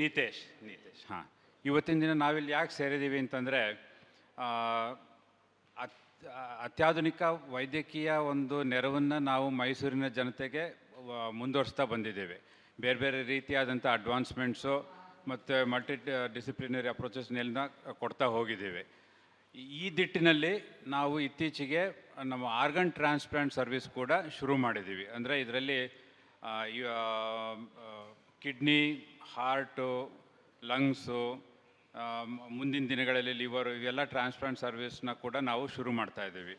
ನಿತೇಶ್. ನಿತೇಶ್, ಹಾಂ. ಇವತ್ತಿನ ದಿನ ನಾವಿಲ್ಲಿ ಯಾಕೆ ಸೇರಿದ್ದೀವಿ ಅಂತಂದರೆ ಅತ್ಯಾಧುನಿಕ ವೈದ್ಯಕೀಯ ಒಂದು ನೆರವನ್ನು ನಾವು ಮೈಸೂರಿನ ಜನತೆಗೆ ಮುಂದುವರಿಸ್ತಾ ಬಂದಿದ್ದೇವೆ. ಬೇರೆ ಬೇರೆ ರೀತಿಯಾದಂಥ ಅಡ್ವಾನ್ಸ್ಮೆಂಟ್ಸು ಮತ್ತು ಮಲ್ಟಿ ಡಿಸಿಪ್ಲಿನರಿ ಅಪ್ರೋಚಸ್ನೆಲ್ಲ ಕೊಡ್ತಾ ಹೋಗಿದ್ದೇವೆ. ಈ ದಿಟ್ಟಿನಲ್ಲಿ ನಾವು ಇತ್ತೀಚೆಗೆ ನಮ್ಮ ಆರ್ಗನ್ ಟ್ರಾನ್ಸ್ಪ್ಲಾಂಟ್ ಸರ್ವಿಸ್ ಕೂಡ ಶುರು ಮಾಡಿದ್ದೀವಿ. ಅಂದರೆ ಇದರಲ್ಲಿ ಕಿಡ್ನಿ ಹಾರ್ಟು, ಲಂಗ್ಸು ಮುಂದಿನ ದಿನಗಳಲ್ಲಿ ಲಿವರ್ ಇವೆಲ್ಲ ಟ್ರಾನ್ಸ್ಪ್ಲಾಂಟ್ ಸರ್ವಿಸ್ನ ಕೂಡ ನಾವು ಶುರು ಮಾಡ್ತಾ ಇದ್ದೀವಿ.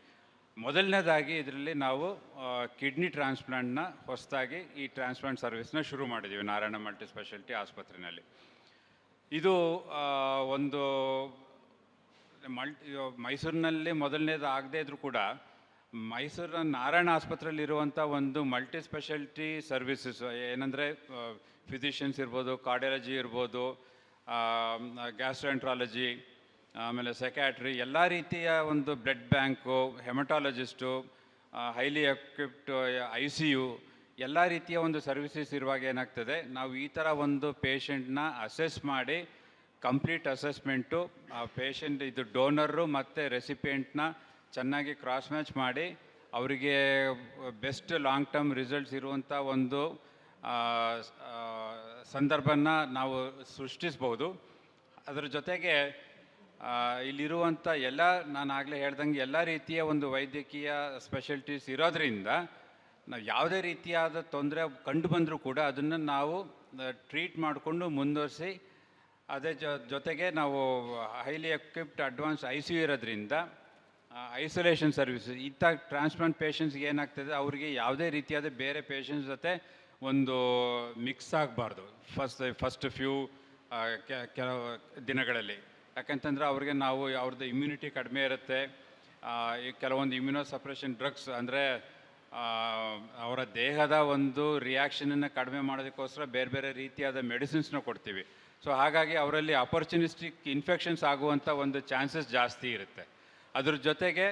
ಮೊದಲನೇದಾಗಿ ಇದರಲ್ಲಿ ನಾವು ಕಿಡ್ನಿ ಟ್ರಾನ್ಸ್ಪ್ಲಾಂಟ್ನ ಹೊಸದಾಗಿ ಈ ಟ್ರಾನ್ಸ್ಪ್ಲಾಂಟ್ ಸರ್ವಿಸ್ನ ಶುರು ಮಾಡಿದ್ದೀವಿ ನಾರಾಯಣ ಮಲ್ಟಿ ಸ್ಪೆಷಾಲಿಟಿ ಆಸ್ಪತ್ರೆಯಲ್ಲಿ ಇದು ಒಂದು ಮಲ್ಟಿ, ಮೈಸೂರಿನಲ್ಲಿ ಮೊದಲನೇದು ಆಗದೇ ಇದ್ರೂ ಕೂಡ ಮೈಸೂರಿನ ನಾರಾಯಣ ಆಸ್ಪತ್ರೆಯಲ್ಲಿರುವಂಥ ಒಂದು ಮಲ್ಟಿ ಸ್ಪೆಷಾಲಿಟಿ ಸರ್ವಿಸಸ್ ಏನಂದರೆ ಫಿಸಿಷಿಯನ್ಸ್ ಇರ್ಬೋದು ಕಾರ್ಡಿಯಾಲಜಿ ಇರ್ಬೋದು ಗ್ಯಾಸ್ಟ್ರೆಂಟ್ರಾಲಜಿ ಆಮೇಲೆ ಸೆಕ್ಯಾಟ್ರಿ ಎಲ್ಲ ರೀತಿಯ ಒಂದು blood bank haematologist highly equipped I C U ಎಲ್ಲ ರೀತಿಯ ಒಂದು ಸರ್ವಿಸಸ್ ಇರುವಾಗ ಏನಾಗ್ತದೆ, ನಾವು ಈ ಥರ ಒಂದು ಪೇಷಂಟ್ನ ಅಸೆಸ್ ಮಾಡಿ ಕಂಪ್ಲೀಟ್ ಅಸೆಸ್ಮೆಂಟು ಆ ಪೇಷಂಟ್ ಇದು ಡೋನರು ಮತ್ತು ರೆಸಿಪಿಯೆಂಟ್ನ ಚೆನ್ನಾಗಿ ಕ್ರಾಸ್ ಮ್ಯಾಚ್ ಮಾಡಿ ಅವರಿಗೆ ಬೆಸ್ಟ್ ಲಾಂಗ್ ಟರ್ಮ್ ರಿಸಲ್ಟ್ಸ್ ಇರುವಂಥ ಒಂದು ಸಂದರ್ಭನ ನಾವು ಸೃಷ್ಟಿಸ್ಬೋದು. ಅದರ ಜೊತೆಗೆ ಇಲ್ಲಿರುವಂಥ ಎಲ್ಲ, ನಾನು ಆಗಲೇ ಹೇಳ್ದಂಗೆ ಎಲ್ಲ ರೀತಿಯ ಒಂದು ವೈದ್ಯಕೀಯ ಸ್ಪೆಷಲಿಟೀಸ್ ಇರೋದರಿಂದ ನಾವು ಯಾವುದೇ ರೀತಿಯಾದ ತೊಂದರೆ ಕಂಡು ಬಂದರೂ ಕೂಡ ಅದನ್ನು ನಾವು ಟ್ರೀಟ್ ಮಾಡಿಕೊಂಡು ಮುಂದುವರಿಸಿ, ಅದೇ ಜೊತೆಗೆ ನಾವು highly equipped advance I C U ಇರೋದ್ರಿಂದ ಐಸೋಲೇಷನ್ ಸರ್ವಿಸ್ ಇಂಥ ಟ್ರಾನ್ಸ್ಪ್ಲಾಂಟ್ ಪೇಷಂಟ್ಸ್ಗೆ ಏನಾಗ್ತದೆ? ಅವರಿಗೆ ಯಾವುದೇ ರೀತಿಯಾದ ಬೇರೆ ಪೇಷಂಟ್ಸ್ ಜೊತೆ ಒಂದು ಮಿಕ್ಸ್ ಆಗಬಾರ್ದು. ಫಸ್ಟ್ ಫಸ್ಟ್ ಫ್ಯೂ ಕೆಲವು ದಿನಗಳಲ್ಲಿ. ಯಾಕಂತಂದ್ರೆ ಅವ್ರಿಗೆ ನಾವು ಅವ್ರದ್ದು ಇಮ್ಯುನಿಟಿ ಕಡಿಮೆ ಇರುತ್ತೆ. ಈ ಕೆಲವೊಂದು ಇಮ್ಯುನೋ ಸಪ್ರೆಷನ್ ಡ್ರಗ್ಸ್ ಅಂದರೆ ಅವರ ದೇಹದ ಒಂದು ರಿಯಾಕ್ಷನನ್ನು ಕಡಿಮೆ ಮಾಡೋದಕ್ಕೋಸ್ಕರ ಬೇರೆ ಬೇರೆ ರೀತಿಯಾದ ಮೆಡಿಸಿನ್ಸ್ನ ಕೊಡ್ತೀವಿ. ಸೊ ಹಾಗಾಗಿ ಅವರಲ್ಲಿ ಅಪರ್ಚುನಿಸ್ಟಿಕ್ ಇನ್ಫೆಕ್ಷನ್ಸ್ ಆಗುವಂಥ ಒಂದು ಚಾನ್ಸಸ್ ಜಾಸ್ತಿ ಇರುತ್ತೆ. ಅದ್ರ ಜೊತೆಗೆ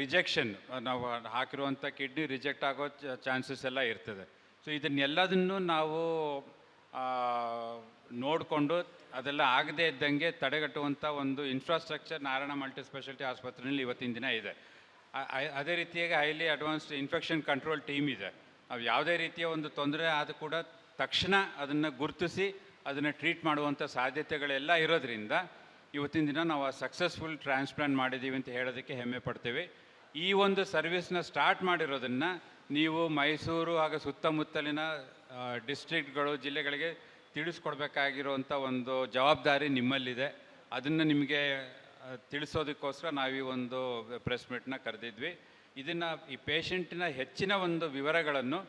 ರಿಜೆಕ್ಷನ್ ನಾವು ಹಾಕಿರುವಂಥ ಕಿಡ್ನಿ ರಿಜೆಕ್ಟ್ ಆಗೋ ಚಾನ್ಸಸ್ ಎಲ್ಲ ಇರ್ತದೆ. ಸೊ ಇದನ್ನೆಲ್ಲದನ್ನು ನಾವು ನೋಡಿಕೊಂಡು ಅದೆಲ್ಲ ಆಗದೇ ಇದ್ದಂಗೆ ತಡೆಗಟ್ಟುವಂಥ ಒಂದು ಇನ್ಫ್ರಾಸ್ಟ್ರಕ್ಚರ್ ನಾರಾಯಣ ಮಲ್ಟಿ ಸ್ಪೆಷಾಲಿಟಿ ಆಸ್ಪತ್ರೆಯಲ್ಲಿ ಇವತ್ತಿನ ದಿನ ಇದೆ. ಅದೇ ರೀತಿಯಾಗಿ highly advanced infection control team ಇದೆ. ನಾವು ಯಾವುದೇ ರೀತಿಯ ಒಂದು ತೊಂದರೆ ಆದ ಕೂಡ ತಕ್ಷಣ ಅದನ್ನು ಗುರುತಿಸಿ, ಅದನ್ನು ಟ್ರೀಟ್ ಮಾಡುವಂಥ ಸಾಧ್ಯತೆಗಳೆಲ್ಲ ಇರೋದ್ರಿಂದ ಇವತ್ತಿನ ದಿನ ನಾವು ಸಕ್ಸಸ್ಫುಲ್ ಟ್ರಾನ್ಸ್ಪ್ಲಾಂಟ್ ಮಾಡಿದ್ದೀವಿ ಅಂತ ಹೇಳೋದಕ್ಕೆ ಹೆಮ್ಮೆ ಪಡ್ತೇವೆ. ಈ ಒಂದು ಸರ್ವಿಸ್ನ ಸ್ಟಾರ್ಟ್ ಮಾಡಿರೋದನ್ನು ನೀವು ಮೈಸೂರು ಹಾಗೂ ಸುತ್ತಮುತ್ತಲಿನ ಡಿಸ್ಟ್ರಿಕ್ಟ್ಗಳು ಜಿಲ್ಲೆಗಳಿಗೆ ತಿಳಿಸ್ಕೊಡ್ಬೇಕಾಗಿರುವಂಥ ಒಂದು ಜವಾಬ್ದಾರಿ ನಿಮ್ಮಲ್ಲಿದೆ. ಅದನ್ನು ನಿಮಗೆ ತಿಳಿಸೋದಕ್ಕೋಸ್ಕರ ನಾವು ಈ ಒಂದು ಪ್ರೆಸ್ ಮೀಟ್ನ ಕರೆದಿದ್ವಿ. ಇದನ್ನು ಈ ಪೇಷಂಟಿನ ಹೆಚ್ಚಿನ ಒಂದು ವಿವರಗಳನ್ನು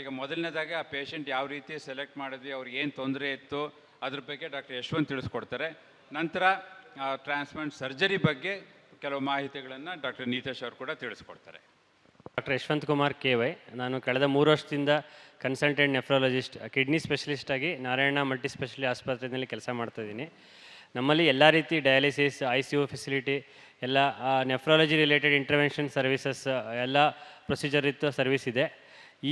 ಈಗ ಮೊದಲನೇದಾಗಿ ಆ ಪೇಷಂಟ್ ಯಾವ ರೀತಿ ಸೆಲೆಕ್ಟ್ ಮಾಡಿದ್ವಿ, ಅವ್ರಿಗೆ ಏನು ತೊಂದರೆ ಇತ್ತು, ಅದ್ರ ಬಗ್ಗೆ ಡಾಕ್ಟರ್ ಯಶವಂತ್ ತಿಳಿಸ್ಕೊಡ್ತಾರೆ. ನಂತರ ಟ್ರಾನ್ಸ್ಪ್ಲಾಂಟ್ ಸರ್ಜರಿ ಬಗ್ಗೆ ಕೆಲವು ಮಾಹಿತಿಗಳನ್ನು ಡಾಕ್ಟರ್ ನೀತೇಶ್ ಅವರು ಕೂಡ ತಿಳಿಸ್ಕೊಡ್ತಾರೆ. Doctor Yashwant Kumar K Y, ನಾನು ಕಳೆದ ಮೂರು ವರ್ಷದಿಂದ ಕನ್ಸಲ್ಟೆಂಟ್ ನೆಫ್ರಾಲಜಿಸ್ಟ್ ಕಿಡ್ನಿ ಸ್ಪೆಷಲಿಸ್ಟ್ ಆಗಿ ನಾರಾಯಣ ಮಲ್ಟಿ ಸ್ಪೆಷಲಿ ಆಸ್ಪತ್ರೆಯಲ್ಲಿ ಕೆಲಸ ಮಾಡ್ತಾಯಿದ್ದೀನಿ ನಮ್ಮಲ್ಲಿ ಎಲ್ಲ ರೀತಿ dialysis I C U facility ಎಲ್ಲ ನೆಫ್ರಾಲಜಿ ರಿಲೇಟೆಡ್ ಇಂಟರ್ವೆನ್ಷನ್ ಸರ್ವಿಸಸ್ ಎಲ್ಲ ಪ್ರೊಸೀಜರ್ ಇತ್ತು ಸರ್ವಿಸ್ ಇದೆ.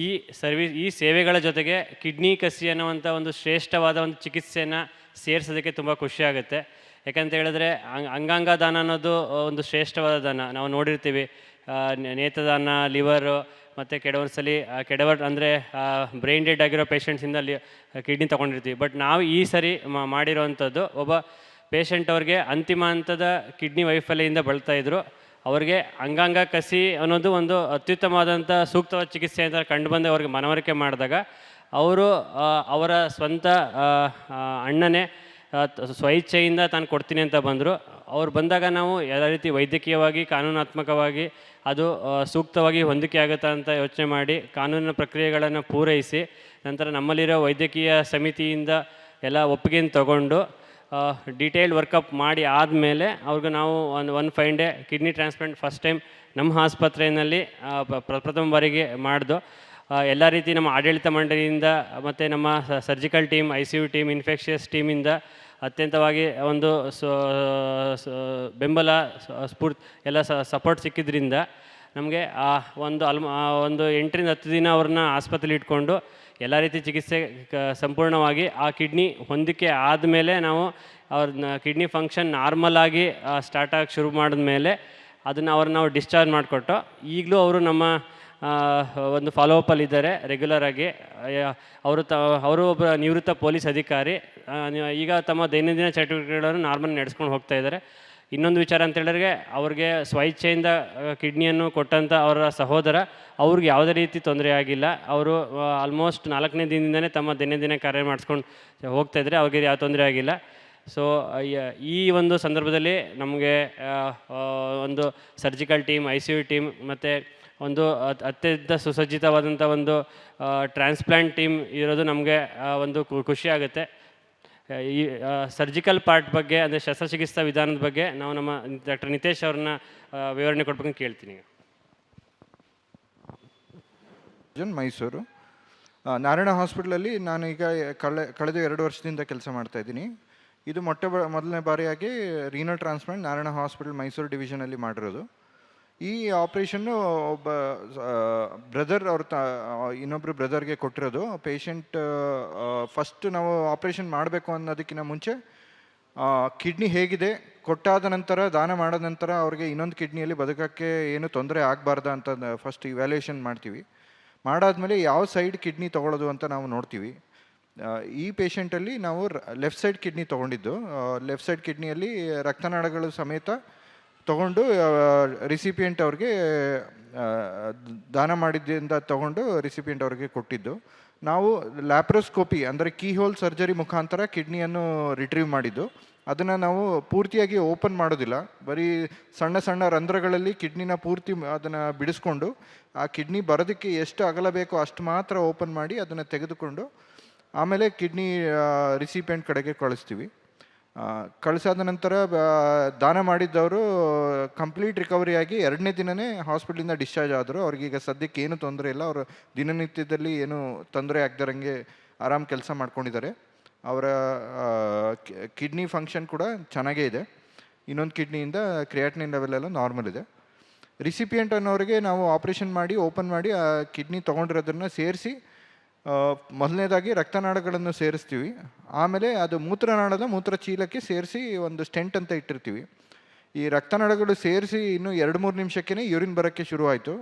ಈ ಸರ್ವಿಸ್ ಈ ಸೇವೆಗಳ ಜೊತೆಗೆ ಕಿಡ್ನಿ ಕಸಿ ಅನ್ನುವಂಥ ಒಂದು ಶ್ರೇಷ್ಠವಾದ ಒಂದು ಚಿಕಿತ್ಸೆಯನ್ನು ಸೇರಿಸೋದಕ್ಕೆ ತುಂಬ ಖುಷಿಯಾಗುತ್ತೆ ಯಾಕಂತ ಹೇಳಿದ್ರೆ ಅಂಗ್- ಅಂಗಾಂಗ ದಾನ ಅನ್ನೋದು ಒಂದು ಶ್ರೇಷ್ಠವಾದ ದಾನ. ನಾವು ನೋಡಿರ್ತೀವಿ ನೇತದಾನ ಲಿವರು ಮತ್ತು ಕೆಲವೊಂದು ಸಲ ಕೆಡವರ್ ಅಂದರೆ ಬ್ರೈನ್ ಡೆಡ್ ಆಗಿರೋ ಪೇಷಂಟ್ಸಿಂದ ಅಲ್ಲಿ ಕಿಡ್ನಿ ತೊಗೊಂಡಿರ್ತೀವಿ. ಬಟ್ ನಾವು ಈ ಸರಿ ಮಾಡಿರೋವಂಥದ್ದು ಒಬ್ಬ ಪೇಷಂಟ್ ಅವ್ರಿಗೆ ಅಂತಿಮ ಹಂತದ ಕಿಡ್ನಿ ವೈಫಲ್ಯದಿಂದ ಇದ್ರು. ಅವ್ರಿಗೆ ಅಂಗಾಂಗ ಕಸಿ ಅನ್ನೋದು ಒಂದು ಅತ್ಯುತ್ತಮವಾದಂಥ ಸೂಕ್ತವಾದ ಚಿಕಿತ್ಸೆ ಅಂತ ಕಂಡುಬಂದು ಅವ್ರಿಗೆ ಮನವರಿಕೆ ಮಾಡಿದಾಗ ಅವರು ಅವರ ಸ್ವಂತ ಅಣ್ಣನೇ ಸ್ವಇಚ್ಛೆಯಿಂದ ತಾನು ಕೊಡ್ತೀನಿ ಅಂತ ಬಂದರು. ಅವ್ರು ಬಂದಾಗ ನಾವು ಎಲ್ಲ ರೀತಿ ವೈದ್ಯಕೀಯವಾಗಿ, ಕಾನೂನಾತ್ಮಕವಾಗಿ ಅದು ಸೂಕ್ತವಾಗಿ ಹೊಂದಿಕೆ ಆಗುತ್ತಾ ಅಂತ ಯೋಚನೆ ಮಾಡಿ, ಕಾನೂನಿನ ಪ್ರಕ್ರಿಯೆಗಳನ್ನು ಪೂರೈಸಿ, ನಂತರ ನಮ್ಮಲ್ಲಿರೋ ವೈದ್ಯಕೀಯ ಸಮಿತಿಯಿಂದ ಎಲ್ಲ ಒಪ್ಪಿಗೆಯನ್ನು ತಗೊಂಡು ಡೀಟೇಲ್ ವರ್ಕಪ್ ಮಾಡಿ ಆದಮೇಲೆ ಅವ್ರಿಗೆ ನಾವು ಒಂದು one fine day kidney transplant first time ನಮ್ಮ ಆಸ್ಪತ್ರೆಯಲ್ಲಿ ಪ್ರಪ್ರಥಮ ಬಾರಿಗೆ ಮಾಡ್ದು. ಎಲ್ಲ ರೀತಿ ನಮ್ಮ ಆಡಳಿತ ಮಂಡಳಿಯಿಂದ, ಮತ್ತು ನಮ್ಮ surgical team I C U team infectious ಟೀಮಿಂದ ಅತ್ಯಂತವಾಗಿ ಒಂದು ಬೆಂಬಲ ಸ್ಫೂರ್ತಿ ಎಲ್ಲ ಸಪೋರ್ಟ್ ಸಿಕ್ಕಿದ್ರಿಂದ ನಮಗೆ ಆ ಒಂದು ಅಲ್ಮ ಒಂದು ಎಂಟರಿಂದ ಹತ್ತು ದಿನ ಅವ್ರನ್ನ ಆಸ್ಪತ್ರೆಲಿ ಇಟ್ಕೊಂಡು ಎಲ್ಲ ರೀತಿ ಚಿಕಿತ್ಸೆ ಸಂಪೂರ್ಣವಾಗಿ ಆ ಕಿಡ್ನಿ ಹೊಂದಿಕೆ ಆದಮೇಲೆ ನಾವು ಅವ್ರನ್ನ ಕಿಡ್ನಿ ಫಂಕ್ಷನ್ ನಾರ್ಮಲ್ ಆಗಿ ಸ್ಟಾರ್ಟ್ ಆಗಿ ಶುರು ಮಾಡಿದ್ಮೇಲೆ ಅದನ್ನು ಅವ್ರನ್ನ ನಾವು ಡಿಸ್ಚಾರ್ಜ್ ಮಾಡಿಕೊಟ್ಟು ಈಗಲೂ ಅವರು ನಮ್ಮ ಒಂದು ಫಾಲೋ ರೆಗ್ಯುಲರ್ ಆಗಿ. ಅವರು ತ, ಅವರು ಒಬ್ಬ ನಿವೃತ್ತ ಪೊಲೀಸ್ ಅಧಿಕಾರಿ. ಈಗ ತಮ್ಮ ದೈನಂದಿನ ಚಟುವಟಿಕೆಗಳನ್ನು ನಾರ್ಮಲ್ ನಡೆಸ್ಕೊಂಡು ಹೋಗ್ತಾ ಇದ್ದಾರೆ. ಇನ್ನೊಂದು ವಿಚಾರ ಅಂತ ಹೇಳಿದ್ರೆ, ಅವ್ರಿಗೆ ಸ್ವಇಚ್ಛೆಯಿಂದ ಕಿಡ್ನಿಯನ್ನು ಕೊಟ್ಟಂಥ ಅವರ ಸಹೋದರ, ಅವ್ರಿಗೆ ಯಾವುದೇ ರೀತಿ ತೊಂದರೆ ಆಗಿಲ್ಲ. ಅವರು ಆಲ್ಮೋಸ್ಟ್ ನಾಲ್ಕನೇ ದಿನದಿಂದನೇ ತಮ್ಮ ದೈನಂದಿನ ಕಾರ್ಯ ಮಾಡಿಸ್ಕೊಂಡು ಹೋಗ್ತಾ ಇದ್ದಾರೆ. ಅವ್ರಿಗೆ ಯಾವ ತೊಂದರೆ ಆಗಿಲ್ಲ. ಸೊ ಈ ಒಂದು ಸಂದರ್ಭದಲ್ಲಿ ನಮಗೆ ಒಂದು surgical team I C U team ಮತ್ತು ಒಂದು ಅತ್- ಅತ್ಯಂತ ಸುಸಜ್ಜಿತವಾದಂಥ ಒಂದು ಟ್ರಾನ್ಸ್ಪ್ಲಾಂಟ್ ಟೀಮ್ ಇರೋದು ನಮಗೆ ಒಂದು ಖುಷಿಯಾಗುತ್ತೆ ಈ ಸರ್ಜಿಕಲ್ ಪಾರ್ಟ್ ಬಗ್ಗೆ ಅಂದರೆ ಶಸ್ತ್ರಚಿಕಿತ್ಸಾ ವಿಧಾನದ ಬಗ್ಗೆ ನಾವು ನಮ್ಮ ಡಾಕ್ಟರ್ ನಿತೇಶ್ ಅವ್ರನ್ನ ವಿವರಣೆ ಕೊಡ್ಬೇಕಂತ ಕೇಳ್ತೀನಿ. ಜನ್ ಮೈಸೂರು. ನಾರಾಯಣ ಹಾಸ್ಪಿಟ್ಲಲ್ಲಿ ನಾನು ಈಗ ಕಳೆ, ಕಳೆದ ಎರಡು ವರ್ಷದಿಂದ ಕೆಲಸ ಮಾಡ್ತಾ ಇದ್ದೀನಿ. ಇದು ಮೊಟ್ಟ ಮೊದಲನೇ ಬಾರಿಯಾಗಿ renal transplant Narayana hospital Mysuru ಡಿವಿಷನಲ್ಲಿ ಮಾಡಿರೋದು. ಈ ಆಪ್ರೇಷನ್ನು ಒಬ್ಬ ಬ್ರದರ್ ಅವ್ರ ತ ಇನ್ನೊಬ್ಬರು ಬ್ರದರ್ಗೆ ಕೊಟ್ಟಿರೋದು. ಪೇಷಂಟ್ ಫಸ್ಟ್ ನಾವು ಆಪ್ರೇಷನ್ ಮಾಡಬೇಕು ಅನ್ನೋದಕ್ಕಿಂತ ಮುಂಚೆ ಕಿಡ್ನಿ ಹೇಗಿದೆ, ಕೊಟ್ಟಾದ ನಂತರ, ದಾನ ಮಾಡಿದ ನಂತರ ಅವ್ರಿಗೆ ಇನ್ನೊಂದು ಕಿಡ್ನಿಯಲ್ಲಿ ಬದುಕೋಕ್ಕೆ ಏನು ತೊಂದರೆ ಆಗಬಾರ್ದ ಅಂತ ಫಸ್ಟ್ ಇವ್ಯಾಲ್ಯೂಯೇಷನ್ ಮಾಡ್ತೀವಿ. ಮಾಡಾದಮೇಲೆ ಯಾವ ಸೈಡ್ ಕಿಡ್ನಿ ತೊಗೊಳ್ಳೋದು ಅಂತ ನಾವು ನೋಡ್ತೀವಿ. ಈ ಪೇಷಂಟಲ್ಲಿ ನಾವು ಲೆಫ್ಟ್ ಸೈಡ್ ಕಿಡ್ನಿ ತೊಗೊಂಡಿದ್ದು. ಲೆಫ್ಟ್ ಸೈಡ್ ಕಿಡ್ನಿಯಲ್ಲಿ ರಕ್ತನಾಳಗಳು ಸಮೇತ ತೊಗೊಂಡು ರಿಸಿಪಿಯೆಂಟ್ ಅವ್ರಿಗೆ ದಾನ ಮಾಡಿದ್ದರಿಂದ ತಗೊಂಡು ರಿಸಿಪಿಯೆಂಟ್ ಅವ್ರಿಗೆ ಕೊಟ್ಟಿದ್ದು. ನಾವು ಲ್ಯಾಪ್ರೋಸ್ಕೋಪಿ ಅಂದರೆ ಕೀಹೋಲ್ ಸರ್ಜರಿ ಮುಖಾಂತರ ಕಿಡ್ನಿಯನ್ನು ರಿಟ್ರೀವ್ ಮಾಡಿದ್ದು. ಅದನ್ನು ನಾವು ಪೂರ್ತಿಯಾಗಿ ಓಪನ್ ಮಾಡೋದಿಲ್ಲ. ಬರೀ ಸಣ್ಣ ಸಣ್ಣ ರಂಧ್ರಗಳಲ್ಲಿ ಕಿಡ್ನಿನ ಪೂರ್ತಿ ಅದನ್ನು ಬಿಡಿಸ್ಕೊಂಡು, ಆ ಕಿಡ್ನಿ ಬರೋದಕ್ಕೆ ಎಷ್ಟು ಅಗಲ ಬೇಕೋ ಅಷ್ಟು ಮಾತ್ರ ಓಪನ್ ಮಾಡಿ ಅದನ್ನು ತೆಗೆದುಕೊಂಡು, ಆಮೇಲೆ ಕಿಡ್ನಿ ರಿಸಿಪಿಯೆಂಟ್ ಕಡೆಗೆ ಕಳಿಸ್ತೀವಿ. ಕಳಿಸಾದ ನಂತರ ದಾನ ಮಾಡಿದ್ದವರು ಕಂಪ್ಲೀಟ್ ರಿಕವರಿ ಆಗಿ ಎರಡನೇ ದಿನನೇ ಹಾಸ್ಪಿಟ್ಲಿಂದ ಡಿಸ್ಚಾರ್ಜ್ ಆದರು. ಅವ್ರಿಗೀಗ ಸದ್ಯಕ್ಕೆ ಏನು ತೊಂದರೆ ಇಲ್ಲ. ಅವರು ದಿನನಿತ್ಯದಲ್ಲಿ ಏನು ತೊಂದರೆ ಆಗದಿರಂಗೆ ಆರಾಮ್ ಕೆಲಸ ಮಾಡ್ಕೊಂಡಿದ್ದಾರೆ. ಅವರ ಕಿಡ್ನಿ ಫಂಕ್ಷನ್ ಕೂಡ ಚೆನ್ನಾಗೇ ಇದೆ. ಇನ್ನೊಂದು ಕಿಡ್ನಿಯಿಂದ ಕ್ರಿಯಾಟಿನಿನ್ ಲೆವೆಲ್ ಎಲ್ಲ ನಾರ್ಮಲ್ ಇದೆ. ರಿಸಿಪಿಯೆಂಟ್ ಅನ್ನೋರಿಗೆ ನಾವು ಆಪ್ರೇಷನ್ ಮಾಡಿ, ಓಪನ್ ಮಾಡಿ, ಆ, ಕಿಡ್ನಿ ತೊಗೊಂಡಿರೋದನ್ನು ಸೇರಿಸಿ ಮೊದಲನೇದಾಗಿ ರಕ್ತನಾಳಗಳನ್ನು ಸೇರಿಸ್ತೀವಿ. ಆಮೇಲೆ ಅದು ಮೂತ್ರನಾಳದ ಮೂತ್ರ ಚೀಲಕ್ಕೆ ಸೇರಿಸಿ ಒಂದು ಸ್ಟೆಂಟ್ ಅಂತ ಇಟ್ಟಿರ್ತೀವಿ. ಈ ರಕ್ತನಾಳಗಳು ಸೇರಿಸಿ ಇನ್ನು ಎರಡು ಮೂರು ನಿಮಿಷಕ್ಕೇ ಯೂರಿನ್ ಬರೋಕ್ಕೆ ಶುರುವಾಯಿತು.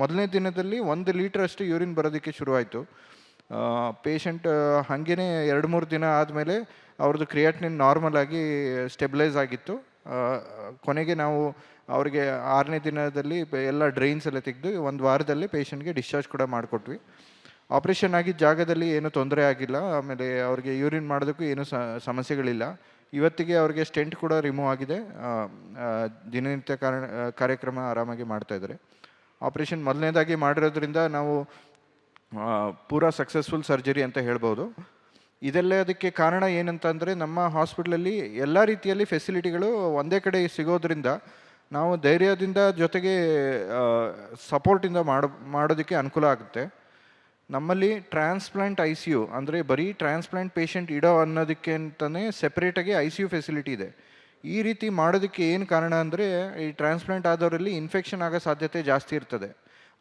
ಮೊದಲನೇ ದಿನದಲ್ಲಿ ಒಂದು ಲೀಟ್ರಷ್ಟು ಯೂರಿನ್ ಬರೋದಕ್ಕೆ ಶುರುವಾಯಿತು. ಪೇಷಂಟ್ ಹಾಗೇ ಎರಡು ಮೂರು ದಿನ ಆದಮೇಲೆ ಅವ್ರದ್ದು ಕ್ರಿಯಾಟಿನಿನ್ ನಾರ್ಮಲ್ ಆಗಿ ಸ್ಟೆಬಿಲೈಸ್ ಆಗಿತ್ತು. ಕೊನೆಗೆ ನಾವು ಅವರಿಗೆ ಆರನೇ ದಿನದಲ್ಲಿ ಎಲ್ಲ ಡ್ರೈನ್ಸ್ ಎಲ್ಲ ತೆಗೆದು ಒಂದು ವಾರದಲ್ಲಿ ಪೇಷಂಟ್ಗೆ ಡಿಸ್ಚಾರ್ಜ್ ಕೂಡ ಮಾಡಿಕೊಟ್ವಿ. ಆಪ್ರೇಷನ್ ಆಗಿದ್ದ ಜಾಗದಲ್ಲಿ ಏನೂ ತೊಂದರೆ ಆಗಿಲ್ಲ. ಆಮೇಲೆ ಅವ್ರಿಗೆ ಯೂರಿನ್ ಮಾಡೋದಕ್ಕೂ ಏನೂ ಸಮಸ್ಯೆಗಳಿಲ್ಲ. ಇವತ್ತಿಗೆ ಅವ್ರಿಗೆ ಸ್ಟೆಂಟ್ ಕೂಡ ರಿಮೂವ್ ಆಗಿದೆ. ದಿನನಿತ್ಯ ಕಾರಣ ಕಾರ್ಯಕ್ರಮ ಆರಾಮಾಗಿ ಮಾಡ್ತಾ ಇದ್ದಾರೆ. ಆಪ್ರೇಷನ್ ಮೊದಲನೇದಾಗಿ ಮಾಡಿರೋದ್ರಿಂದ ನಾವು ಪೂರ ಸಕ್ಸಸ್ಫುಲ್ ಸರ್ಜರಿ ಅಂತ ಹೇಳ್ಬೋದು. ಇದೆಲ್ಲದಕ್ಕೆ ಕಾರಣ ಏನಂತಂದರೆ ನಮ್ಮ ಹಾಸ್ಪಿಟ್ಲಲ್ಲಿ ಎಲ್ಲ ರೀತಿಯಲ್ಲಿ ಫೆಸಿಲಿಟಿಗಳು ಒಂದೇ ಕಡೆ ಸಿಗೋದ್ರಿಂದ ನಾವು ಧೈರ್ಯದಿಂದ ಜೊತೆಗೆ ಸಪೋರ್ಟಿಂದ ಮಾಡ, ಮಾಡೋದಕ್ಕೆ ಅನುಕೂಲ ಆಗುತ್ತೆ. ನಮ್ಮಲ್ಲಿ ಟ್ರಾನ್ಸ್ಪ್ಲಾಂಟ್ ಐ ಸಿ ಯು ಅಂದರೆ ಬರೀ ಟ್ರಾನ್ಸ್ಪ್ಲಾಂಟ್ ಪೇಷಂಟ್ ಇಡೋ ಅನ್ನೋದಕ್ಕೆ ಅಂತಲೇ ಸೆಪ್ರೇಟಾಗಿ ಐ ಸಿ ಯು ಫೆಸಿಲಿಟಿ ಇದೆ. ಈ ರೀತಿ ಮಾಡೋದಕ್ಕೆ ಏನು ಕಾರಣ ಅಂದರೆ ಈ ಟ್ರಾನ್ಸ್ಪ್ಲಾಂಟ್ ಆದವರಲ್ಲಿ ಇನ್ಫೆಕ್ಷನ್ ಆಗೋ ಸಾಧ್ಯತೆ ಜಾಸ್ತಿ ಇರ್ತದೆ.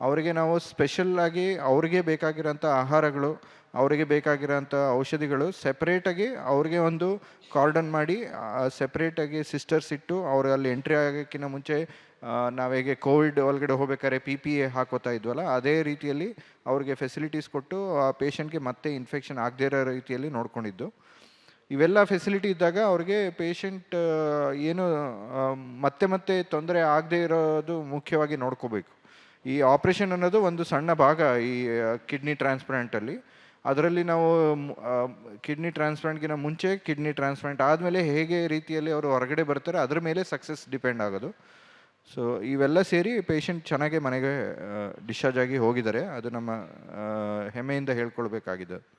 ಅವರಿಗೆ ನಾವು ಸ್ಪೆಷಲ್ಲಾಗಿ ಅವ್ರಿಗೆ ಬೇಕಾಗಿರೋಂಥ ಆಹಾರಗಳು, ಅವರಿಗೆ ಬೇಕಾಗಿರೋಂಥ ಔಷಧಿಗಳು ಸೆಪ್ರೇಟಾಗಿ ಅವ್ರಿಗೆ ಒಂದು ಕಾರ್ಡನ್ ಮಾಡಿ ಸೆಪ್ರೇಟಾಗಿ ಸಿಸ್ಟರ್ಸ್ ಇಟ್ಟು ಅವರು ಅಲ್ಲಿ ಎಂಟ್ರಿ ಆಗೋಕ್ಕಿಂತ ಮುಂಚೆ ನಾವು ಹೇಗೆ ಕೋವಿಡ್ ಒಳಗಡೆ ಹೋಗ್ಬೇಕಾದ್ರೆ ಪಿ ಪಿ ಎ ಹಾಕೋತಾ ಇದ್ವಲ್ಲ, ಅದೇ ರೀತಿಯಲ್ಲಿ ಅವ್ರಿಗೆ ಫೆಸಿಲಿಟೀಸ್ ಕೊಟ್ಟು ಆ ಪೇಷಂಟ್ಗೆ ಮತ್ತೆ ಇನ್ಫೆಕ್ಷನ್ ಆಗದೇ ಇರೋ ರೀತಿಯಲ್ಲಿ ನೋಡ್ಕೊಂಡಿದ್ದು. ಇವೆಲ್ಲ ಫೆಸಿಲಿಟಿ ಇದ್ದಾಗ ಅವ್ರಿಗೆ ಪೇಷಂಟ್ ಏನು ಮತ್ತೆ ಮತ್ತೆ ತೊಂದರೆ ಆಗದೇ ಇರೋದು ಮುಖ್ಯವಾಗಿ ನೋಡ್ಕೋಬೇಕು. ಈ ಆಪ್ರೇಷನ್ ಅನ್ನೋದು ಒಂದು ಸಣ್ಣ ಭಾಗ ಈ ಕಿಡ್ನಿ ಟ್ರಾನ್ಸ್ಪ್ಲಾಂಟಲ್ಲಿ ಅದರಲ್ಲಿ ನಾವು ಕಿಡ್ನಿ ಟ್ರಾನ್ಸ್ಪ್ಲಾಂಟ್ಗಿಂತ ಮುಂಚೆ ಕಿಡ್ನಿ ಟ್ರಾನ್ಸ್ಪ್ಲಾಂಟ್ ಆದಮೇಲೆ ಹೇಗೆ ರೀತಿಯಲ್ಲಿ ಅವರು ಹೊರಗಡೆ ಬರ್ತಾರೆ ಅದರ ಮೇಲೆ ಸಕ್ಸಸ್ ಡಿಪೆಂಡ್ ಆಗೋದು. ಸೊ, ಇವೆಲ್ಲ ಸೇರಿ ಪೇಷಂಟ್ ಚೆನ್ನಾಗಿ ಮನೆಗೆ ಡಿಸ್ಚಾರ್ಜ್ ಆಗಿ ಹೋಗಿದ್ದಾರೆ. ಅದು ನಮ್ಮ ಹೆಮ್ಮೆಯಿಂದ ಹೇಳ್ಕೊಳ್ಬೇಕಾಗಿದೆ